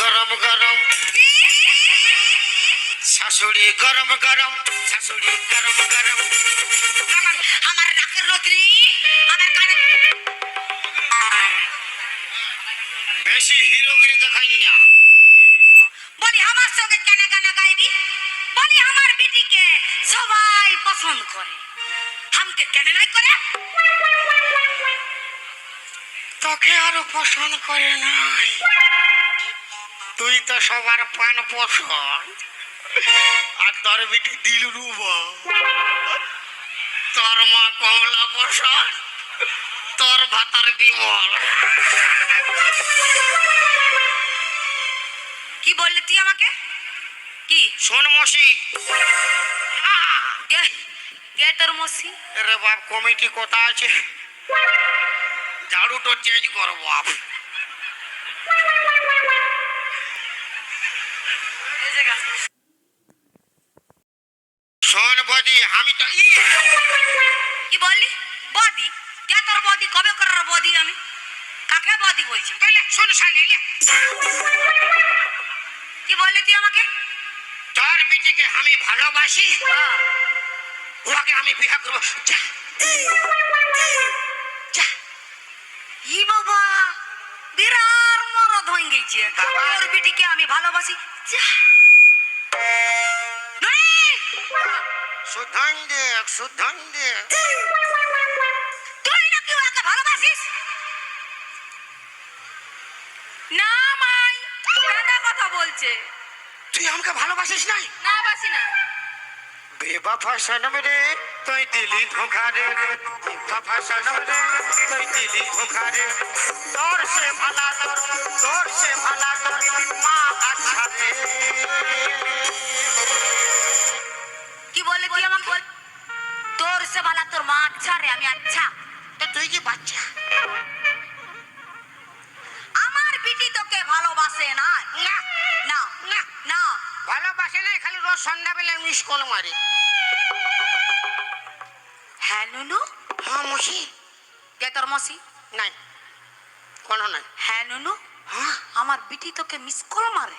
গরম গরম শাশুড়ি গরম গরম শাশুড়ি গরম গরম আমার নাকের রোদ্রি আমার কানে বেশি হিরোগিরি দেখাই না। বলি আমার সঙ্গে কেন গানা গাইবি? বলি আমার বিটিকে সবাই পছন্দ করে। হামকে কেন নাই করে? তোকে আরও পছন্দ করে নাই। তুই তো সবার পান পছন্দ আর তোর বিটি দিল রুব তোর মা কমলা পছন্দ তোর ভাতার বিমল। কি বললি তুই আমাকে? কি? শোন মসি কে? তোর মসি রে বাপ কমিটি কথা আছে। ঝাড়ু তো চেঞ্জ কর বাপ। শোন বদি আমি তো কি বললি? বদি? কে তোর বদি? কবে করার বদি আমি? কাকে বদি বলছি তাহলে শোন শালি কি বললি তুই আমাকে? তোর বিটিকে আমি ভালোবাসি। ওকে আমি বিয়ে করব। যা। যা। ই বাবা বিরাট মরদ হয়ে গেছে। বাবা। বিটিকে আমি ভালোবাসি। যা। তুই নাকি ওকে ভালোবাসিস? না মাই কথা বলছে। তুই আমাকে ভালোবাসিস নাই? না বাসি না। বেবাফা সনম রে তুই দিলি ধোখা রে বেবাফা সনম রে তুই দিলি ধোখা রে তোর সে ভালা তোর তোর সে ভালা তোর মা আচ্ছা রে কি বলে তুই আমাকে? বল তোর সে ভালা তোর মা আচ্ছা রে আমি আচ্ছা। তো তুই কি বাচ্চা? আমার বিটি তোকে ভালোবাসে না? আসে না খালি রোজ সন্ধ্যাবেলা মিস কল মারে। হ্যাঁ নুনু? হ্যাঁ মসি। দে তোর মসি? নাই। কোনো নাই। হ্যাঁ নুনু? হ্যাঁ। আমার বিটি তোকে মিস কল মারে।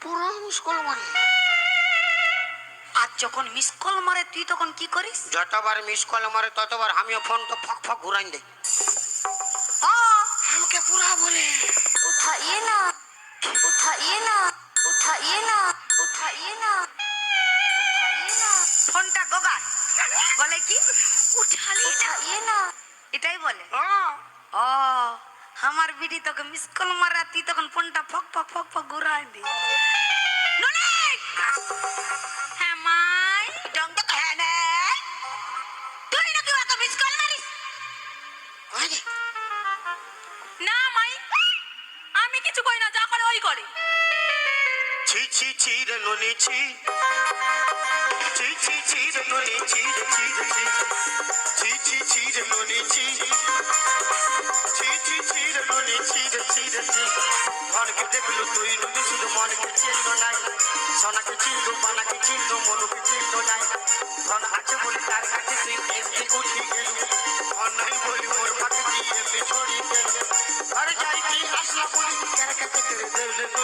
পুরো মিস কল মারে। আর যখন মিস কল মারে তুই তখন কি করিস? যতবার মিস কল মারে ততবার আমিও ফোনটা ফক ফক ঘুরাই দেই। আমাকে পুরা বলে। উঠাইয়ে না। উঠাইয়ে না। উঠাইয়ে না। उठाइए ना उठाइए ना ফোনটা গোগা বলে কি উঠালি উঠাইয়ে না এটাই বলে হ্যাঁ ও আমার বিটি তোকে মিস কল মারা তুই তখন ফোনটা ফক ফক ফক ফক ঘুরাই দি নুনি হ্যাঁ মাই ডঙ্গ তো হ্যাঁ নে তুই নাকি ওকে মিস কল মারিস ওই যে, না মাই আমি কিছু করি না যা করে ওই করে ছি ছি চির নুনি ছি ছি ছি চির নুনি চির চির ছি ছি চির নুনি ছি ছি ছি চির নুনি চির চির ধনকে দেখলু তুই নুনি শুধু মনকে চিনল নাই সোনাকে চিনলু বানাকে চিনলু মনুকে চিনল নাই ধন আছে বলে তার কাছে তুই এমনি উঠি গেলু ধন নাই বলি মোর ফাঁকে তুই এমনি ছড়িয়ে গেলু ঘরে যাই তুই আসলা বলি কার কাছে তুই দেবে